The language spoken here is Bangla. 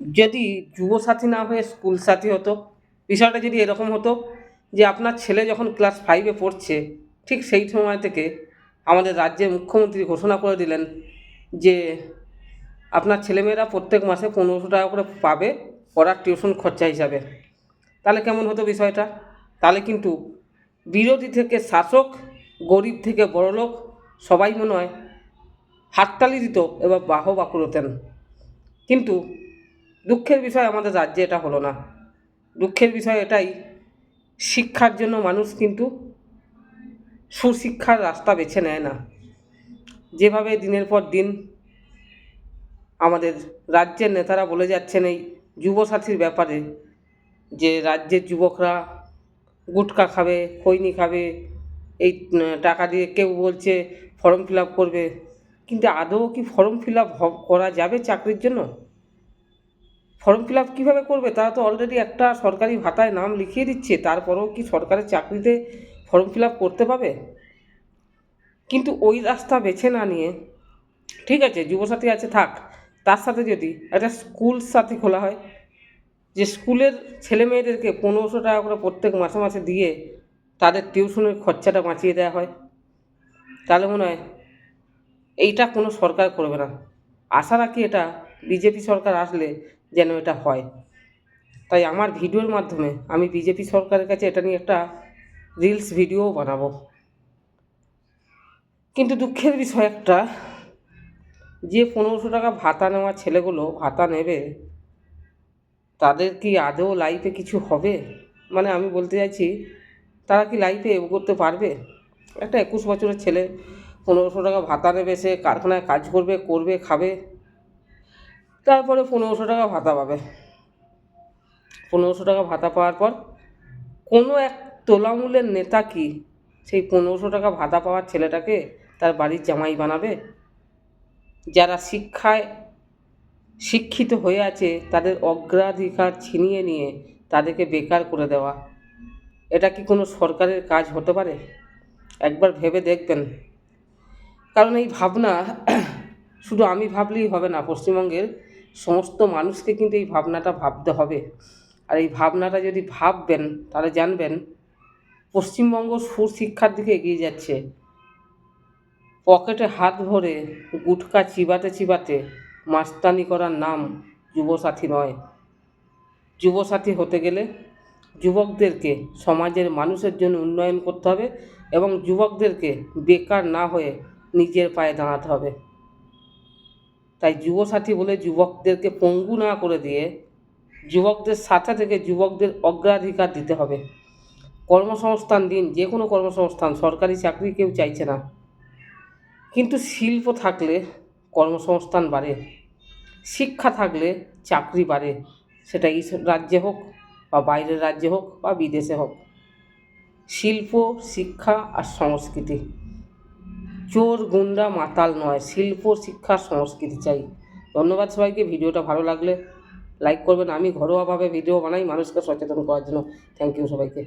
যদি যুবসাথী না হয়ে স্কুল সাথী হতো, বিষয়টা যদি এরকম হতো যে আপনার ছেলে যখন ক্লাস ফাইভে পড়ছে, ঠিক সেই সময় থেকে আমাদের রাজ্যের মুখ্যমন্ত্রী ঘোষণা করে দিলেন যে আপনার ছেলেমেয়েরা প্রত্যেক মাসে পনেরোশো টাকা করে পাবে পড়ার টিউশন খরচা হিসাবে। তাহলে কেমন হতো বিষয়টা? তাহলে কিন্তু বিরোধী থেকে শাসক, গরিব থেকে বড়লোক সবাই মনে হয় হাততালি দিত, এবার বাহবা করতেন কিন্তু দুঃখের বিষয় আমাদের রাজ্যে এটা হলো না। দুঃখের বিষয় এটাই। শিক্ষার জন্য মানুষ কিন্তু সুশিক্ষার রাস্তা বেছে নেয় না। যেভাবে দিনের পর দিন আমাদের রাজ্যের নেতারা বলে যাচ্ছেন এই যুবসাথীর ব্যাপারে, যে রাজ্যের যুবকরা গুটকা খাবে, খৈনি খাবে, এই টাকা দিয়ে কেউ বলছে ফর্ম ফিল করবে। কিন্তু আদৌ কি ফর্ম ফিল করা যাবে চাকরির জন্য? ফর্ম ফিল আপ কীভাবে করবে? তারা তো অলরেডি একটা সরকারি ভাতায় নাম লিখিয়ে দিচ্ছে, তারপরেও কি সরকারের চাকরিতে ফর্ম ফিল আপ করতে পাবে? কিন্তু ওই রাস্তা বেছে না নিয়ে, ঠিক আছে, যুবসাথী আছে, থাক, তার সাথে যদি একটা স্কুল সাথে খোলা হয়, যে স্কুলের ছেলে মেয়েদেরকে পনেরোশো টাকা করে প্রত্যেক মাসে মাসে দিয়ে তাদের টিউশনের খরচাটা বাঁচিয়ে দেওয়া হয়, তাহলে মনে হয় এইটা কোনো সরকার করবে না। আশা রাখি এটা বিজেপি সরকার আসলে যেন এটা হয়। তাই আমার ভিডিওর মাধ্যমে আমি বিজেপি সরকারের কাছে এটা নিয়ে একটা রিলস ভিডিও বানাবো। কিন্তু দুঃখের বিষয় একটা, যে পনেরোশো টাকা ভাতা নেওয়া ছেলেগুলো ভাতা নেবে, তাদের কি আদৌ লাইফে কিছু হবে? মানে আমি বলতে চাইছি, তারা কি লাইফে করতে পারবে? একটা একুশ বছরের ছেলে পনেরোশো টাকা ভাতা নেবে, সে কারখানায় কাজ করবে করবে, খাবে। তারপরে পনেরোশো টাকা ভাতা পাবে। পনেরোশো টাকা ভাতা পাওয়ার পর কোনো এক তোলামূলের নেতা কি সেই পনেরোশো টাকা ভাতা পাওয়ার ছেলেটাকে তার বাড়ির জামাই বানাবে? যারা শিক্ষায় শিক্ষিত হয়ে আছে, তাদের অগ্রাধিকার ছিনিয়ে নিয়ে তাদেরকে বেকার করে দেওয়া। এটা কি কোনো সরকারের কাজ হতে পারে? একবার ভেবে দেখবেন। কারণ এই ভাবনা শুধু আমি ভাবলেই হবে না, পশ্চিমবঙ্গের সমস্ত মানুষকে কিন্তু এই ভাবনাটা ভাবতে হবে। আর এই ভাবনাটা যদি ভাববেন, তাহলে জানবেন পশ্চিমবঙ্গ সুশিক্ষার দিকে এগিয়ে যাচ্ছে। পকেটে হাত ভরে গুটকা চিবাতে চিবাতে মাস্তানি করার নাম যুবসাথী নয়। যুবসাথী হতে গেলে যুবকদেরকে সমাজের মানুষের জন্য উন্নয়ন করতে হবে এবং যুবকদেরকে বেকার না হয়ে নিজের পায়ে দাঁড়াতে হবে। তাই যুবসাথী বলে যুবকদেরকে পঙ্গু না করে দিয়ে যুবকদের সাথে থেকে যুবকদের অগ্রাধিকার দিতে হবে। কর্মসংস্থান দিন, যে কোনো কর্মসংস্থান, সরকারি চাকরি কেউ চাইছে না। কিন্তু শিল্প থাকলে কর্মসংস্থান বাড়ে, শিক্ষা থাকলে চাকরি বাড়ে, সেটা এই রাজ্যে হোক বা বাইরের রাজ্যে হোক বা বিদেশে হোক। শিল্প, শিক্ষা আর সংস্কৃতি। চোর, গুন্ডা, মাতাল নয়, শিল্প, শিক্ষা, সংস্কৃতি চাই। ধন্যবাদ সবাইকে, ভিডিওটা ভালো লাগলে লাইক করবেন। আমি ঘরোয়াভাবে ভিডিও বানাই, মানুষকে সচেতন করার জন্য। থ্যাংক ইউ সবাইকে।